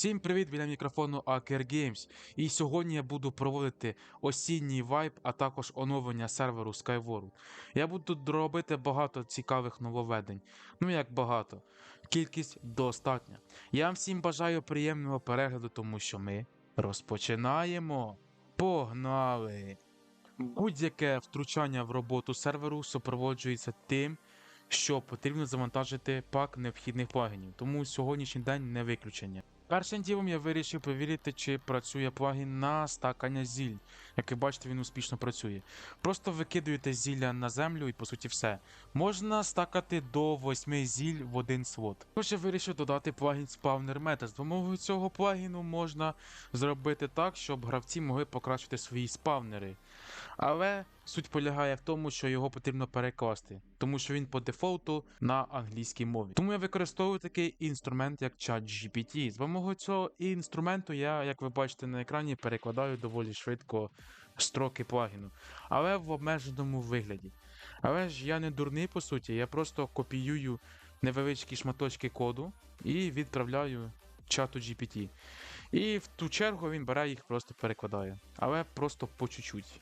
Всім привіт, біля мікрофону Aker Games. І сьогодні я буду проводити осінній вайб, а також оновлення серверу Skyward. Я буду робити багато цікавих нововведень. Ну як багато. Кількість достатня. Я вам всім бажаю приємного перегляду, тому що ми розпочинаємо. Погнали! Будь-яке втручання в роботу серверу супроводжується тим, що потрібно завантажити пак необхідних плагінів, тому сьогоднішній день не виключення. Першим ділом я вирішив перевірити, чи працює плагін на стакання зіль. Як ви бачите, він успішно працює. Просто викидуєте зілля на землю і по суті все. Можна стакати до 8 зіль в один слот. Також я вирішив додати плагін Spawner Meta. З допомогою цього плагіну можна зробити так, щоб гравці могли покращити свої спавнери. Але суть полягає в тому, що його потрібно перекласти, тому що він по дефолту на англійській мові. Тому я використовую такий інструмент, як ChatGPT. З допомогою цього інструменту я, як ви бачите на екрані, перекладаю доволі швидко строки плагіну, але в обмеженому вигляді. Але ж я не дурний по суті, я просто копіюю невеличкі шматочки коду і відправляю чату GPT. І в ту чергу він бере їх просто перекладає. Але просто по чуть-чуть.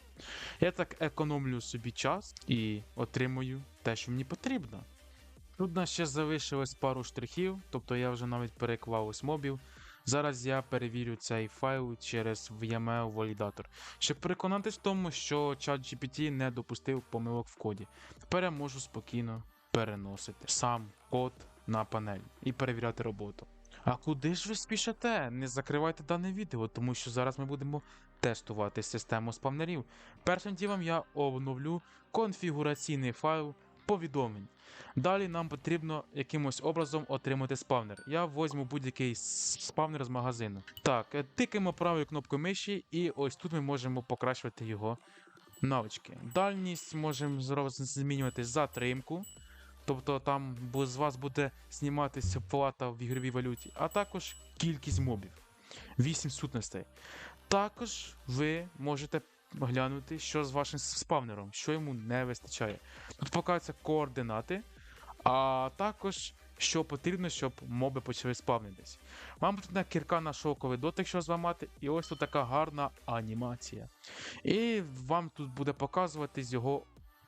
Я так економлю собі час і отримую те, що мені потрібно. Тут нас ще залишилось пару штрихів, тобто я вже навіть переклав ось мобів. Зараз я перевірю цей файл через VML валідатор, щоб переконатись в тому, що ChatGPT не допустив помилок в коді. Тепер я можу спокійно переносити сам код на панель і перевіряти роботу. А куди ж ви спішите? Не закривайте дане відео, тому що зараз ми будемо тестувати систему спавнерів. Першим ділом я обновлю конфігураційний файл повідомлень. Далі нам потрібно якимось образом отримати спавнер. Я возьму будь-який спавнер з магазину. Так, е, тикаємо правою кнопкою миші, і ось тут ми можемо покращувати його навички. Дальність можемо змінювати затримку. Тобто там з вас буде зніматися плата в ігровій валюті, а також кількість мобів. 8 сутностей. Також ви можете глянути, що з вашим спавнером, що йому не вистачає. Тут показуються координати, а також що потрібно, щоб моби почали спавнитись. Вам потрібна кірка на шоковий дотик, що зламати, і ось тут така гарна анімація. І вам тут буде показуватись його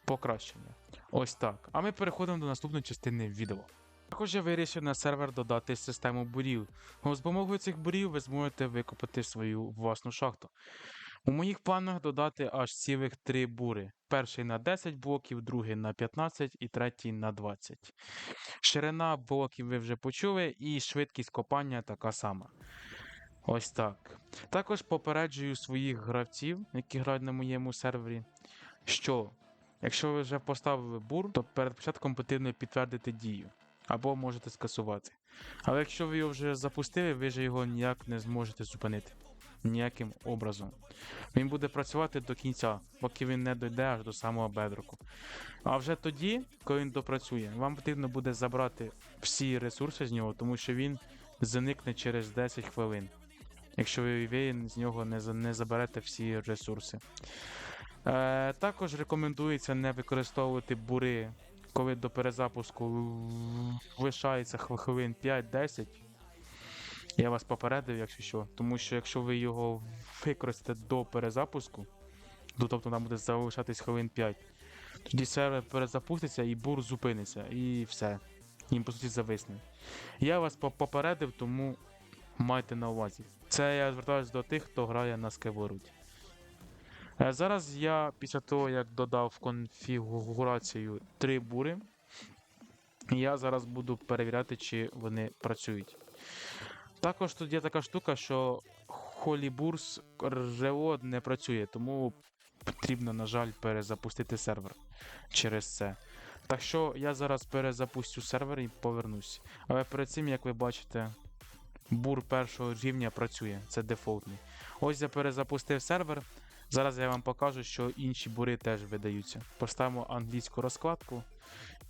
покращення. Ось так. А ми переходимо до наступної частини відео. Також я вирішив на сервер додати систему бурів. З допомогою цих бурів ви зможете викопати свою власну шахту. У моїх планах додати аж цілих три бури. Перший на 10 блоків, другий на 15 і третій на 20. Ширина блоків ви вже почули, і швидкість копання така сама. Ось так. Також попереджую своїх гравців, які грають на моєму сервері, що якщо ви вже поставили бур, то перед початком потрібно підтвердити дію. Або можете скасувати. Але якщо ви його вже запустили, ви ж його ніяк не зможете зупинити. Ніяким образом. Він буде працювати до кінця, поки він не дойде аж до самого бедроку. А вже тоді, коли він допрацює, вам потрібно буде забрати всі ресурси з нього, тому що він заникне через 10 хвилин. Якщо ви ви з нього не, не заберете всі ресурси. Е, також рекомендується не використовувати бури, коли до перезапуску лишається хвилин 5-10. Я вас попередив, якщо що. Тому що якщо ви його використаєте до перезапуску, то тобто нам буде залишатись хвилин 5, тоді сервер перезапуститься і бур зупиниться, і все. Їм по суті зависне. Я вас попередив, тому майте на увазі. Це я звертаюся до тих, хто грає на Skyward. Е, Зараз я після того, як додав в конфігурацію три бури, я зараз буду перевіряти, чи вони працюють. Також тут є така штука, що Холібурс РЖО не працює, тому потрібно, на жаль, перезапустити сервер через це. Так що я зараз перезапустю сервер і повернусь. Але перед цим, як ви бачите, бур першого рівня працює, це дефолтний. Ось я перезапустив сервер. Зараз я вам покажу, що інші бури теж видаються. Поставимо англійську розкладку.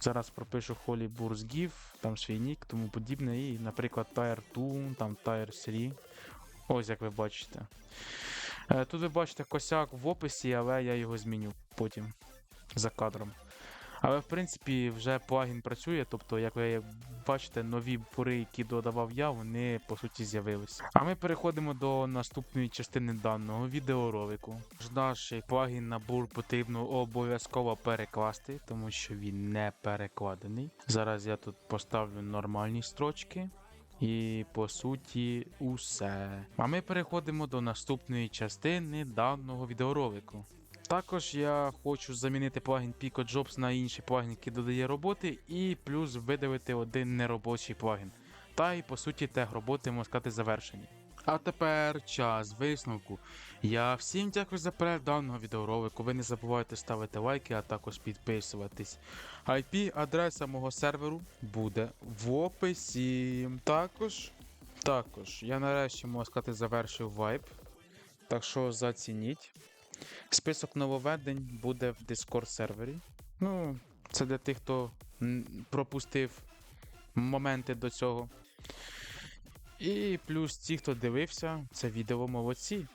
Зараз пропишу Holy Burs GIF, там свій тому подібне. І, наприклад, Tire 2, там Tire 3. Ось як ви бачите. Е, Тут ви бачите косяк в описі, але я його зміню потім за кадром. Але в принципі вже плагін працює, тобто, як ви бачите, нові пори, які додавав я, вони по суті з'явилися. А ми переходимо до наступної частини даного відеоролику. Наш плагін набор потрібно обов'язково перекласти, тому що він не перекладений. Зараз я тут поставлю нормальні строчки. І по суті, усе. А ми переходимо до наступної частини даного відеоролику. Також я хочу замінити плагін PicoJobs на інший плагін, який додає роботи, і плюс видалити один неробочий плагін. Та й по суті тег роботи можна сказати завершені. А тепер час висновку. Я всім дякую за перегляд даного відеоролику. Ви не забувайте ставити лайки, а також підписуватись. IP-адреса мого серверу буде в описі. Також, також, я нарешті можу сказати, завершив вайп. Так що зацініть. Список нововведень буде в Discord сервері. Ну, це для тих, хто пропустив моменти до цього. І плюс ті, хто дивився це відео молодці.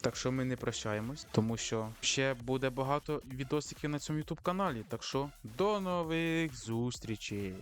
Так що ми не прощаємось, тому що ще буде багато відосиків на цьому YouTube каналі. Так що до нових зустрічей!